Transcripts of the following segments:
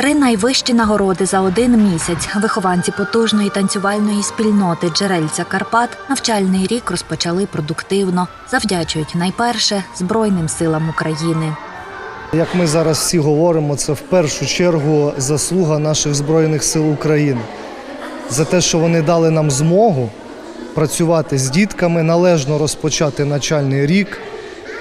Три найвищі нагороди за один місяць. Вихованці потужної танцювальної спільноти Джерельця Карпат навчальний рік розпочали продуктивно. Завдячують найперше Збройним силам України. Як ми зараз всі говоримо, це в першу чергу заслуга наших Збройних сил України за те, що вони дали нам змогу працювати з дітками, належно розпочати навчальний рік,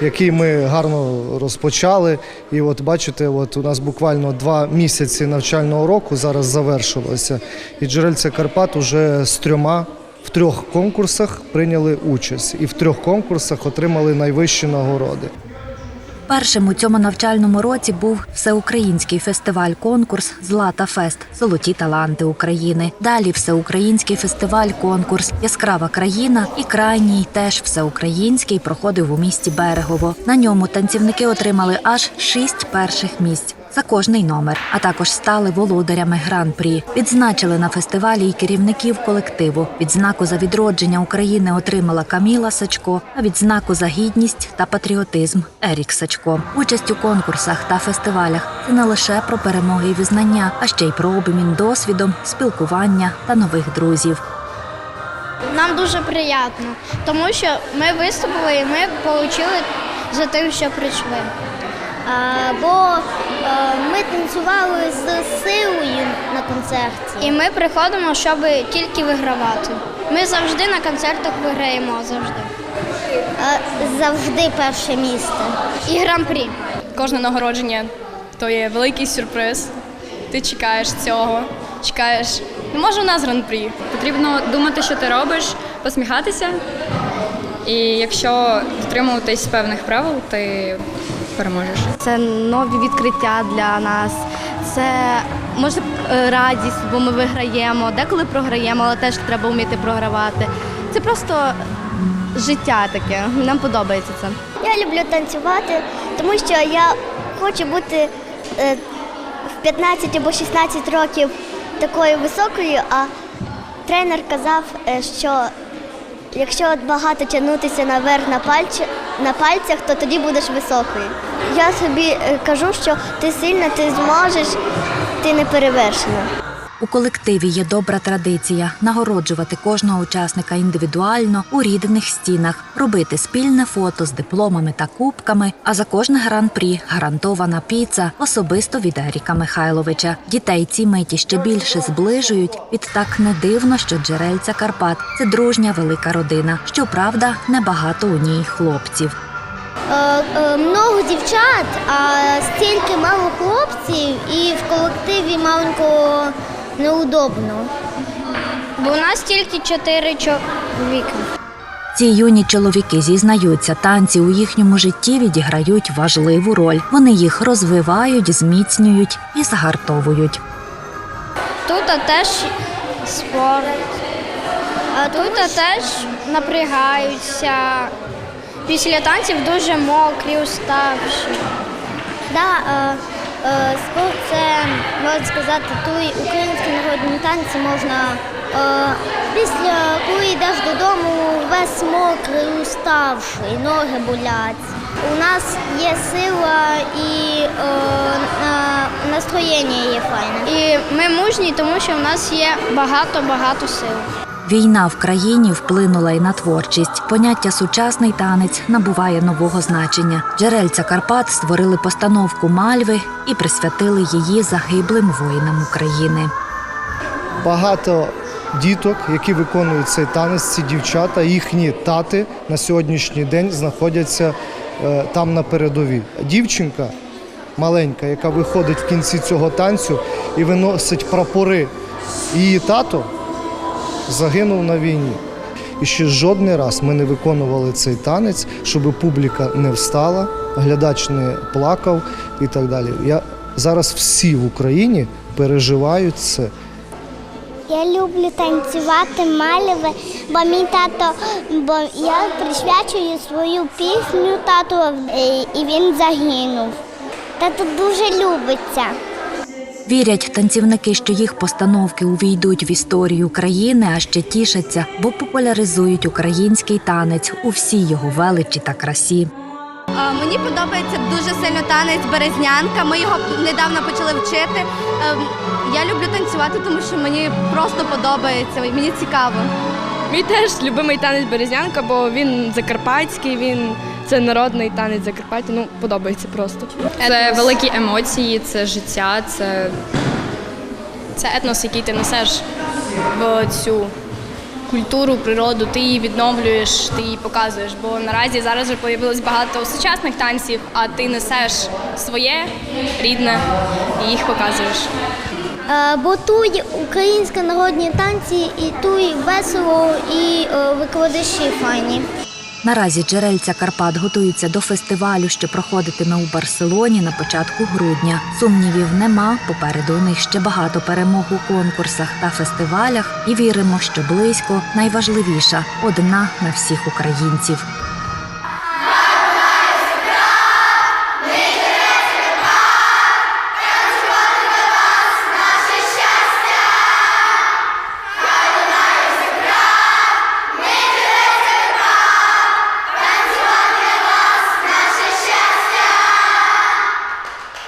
який ми гарно розпочали. І от бачите, от у нас буквально два місяці навчального року зараз завершилося. І джерельця Карпат уже з трьома в трьох конкурсах прийняли участь і в трьох конкурсах отримали найвищі нагороди. Першим у цьому навчальному році був всеукраїнський фестиваль-конкурс Злата Фест Золоті таланти України. Далі всеукраїнський фестиваль-конкурс Яскрава країна і крайній теж всеукраїнський проходив у місті Берегово. На ньому танцівники отримали аж шість перших місць. За кожний номер, а також стали володарями гран-прі. Відзначили на фестивалі і керівників колективу. Відзнаку за відродження України отримала Каміла Сачко, а відзнаку за гідність та патріотизм Ерік Сачко. Участь у конкурсах та фестивалях це не лише про перемоги і визнання, а ще й про обмін досвідом, спілкування та нових друзів. Нам дуже приємно, тому що ми виступили і ми отримали за тим, що прийшли. Бо ми танцювали з силою на концерті. І ми приходимо, щоб тільки вигравати. Ми завжди на концертах виграємо завжди. Завжди перше місце. І гран-прі. Кожне нагородження то є великий сюрприз. Ти чекаєш цього, чекаєш. Ну, може, у нас гран-прі. Потрібно думати, що ти робиш, посміхатися. І якщо дотримуватись певних правил, ти переможеш. Це нові відкриття для нас. Це може радість, бо ми виграємо. Деколи програємо, але теж треба вміти програвати. Це просто життя таке. Нам подобається це. Я люблю танцювати, тому що я хочу бути е, в 15 або 16 років такою високою, а тренер казав, е, що якщо от багато тягнутися наверх на, пальці, на пальцях, то тоді будеш високою. Я собі е, кажу, що ти сильна, ти зможеш, ти не перевершена. У колективі є добра традиція нагороджувати кожного учасника індивідуально у рідних стінах, робити спільне фото з дипломами та кубками. А за кожне гран-прі гарантована піца особисто від Еріка Михайловича. Дітей ці миті ще більше зближують. Відтак не дивно, що джерельця Карпат це дружня велика родина. Щоправда, небагато у ній хлопців. Е, е, много дівчат, а стільки мало хлопців, і в колективі маленько неудобно. Бо у нас тільки чотири чоловіки. Ці юні чоловіки зізнаються, танці у їхньому житті відіграють важливу роль. Вони їх розвивають, зміцнюють і загартовують. Тут теж спорт. А тут теж напрягаються. Після танців дуже мокрі, уставші. Да, е, е, спорт це можна сказати, той українські народні танці можна е, після коли йдеш додому, весь мокрий, уставший, ноги болять. У нас є сила і е, на- настроєння є файне. І ми мужні, тому що в нас є багато-багато сил. Війна в країні вплинула й на творчість. Поняття сучасний танець набуває нового значення. Джерельця Карпат створили постановку Мальви і присвятили її загиблим воїнам України. багато діток, які виконують цей танець, ці дівчата, їхні тати на сьогоднішній день знаходяться е, там на передовій. Дівчинка маленька, яка виходить в кінці цього танцю і виносить прапори. Її тато загинув на війні. І ще жодний раз ми не виконували цей танець, щоб публіка не встала, глядач не плакав і так далі. Я зараз всі в Україні переживають це. Я люблю танцювати мальви, бо мій тато, бо я присвячую свою пісню тату, е, і він загинув. Тато дуже любиться. Вірять танцівники, що їх постановки увійдуть в історію країни, а ще тішаться, бо популяризують український танець у всій його величі та красі. Мені подобається дуже сильно танець березнянка. Ми його недавно почали вчити. Е, Я люблю танцювати, тому що мені просто подобається, мені цікаво. Мій теж любимий танець Березнянка, бо він закарпатський, він це народний танець Закарпаття. Ну, подобається просто. Це великі емоції, це життя, це Це етнос, який ти несеш в цю культуру, природу, ти її відновлюєш, ти її показуєш. Бо наразі зараз вже появилось багато сучасних танців, а ти несеш своє рідне і їх показуєш. Е, Бо тут українські народні танці, і тут весело, і е, викладачі файні. Наразі джерельця Карпат готуються до фестивалю, що проходитиме у Барселоні на початку грудня. Сумнівів нема. Попереду у них ще багато перемог у конкурсах та фестивалях. І віримо, що близько найважливіша одна на всіх українців.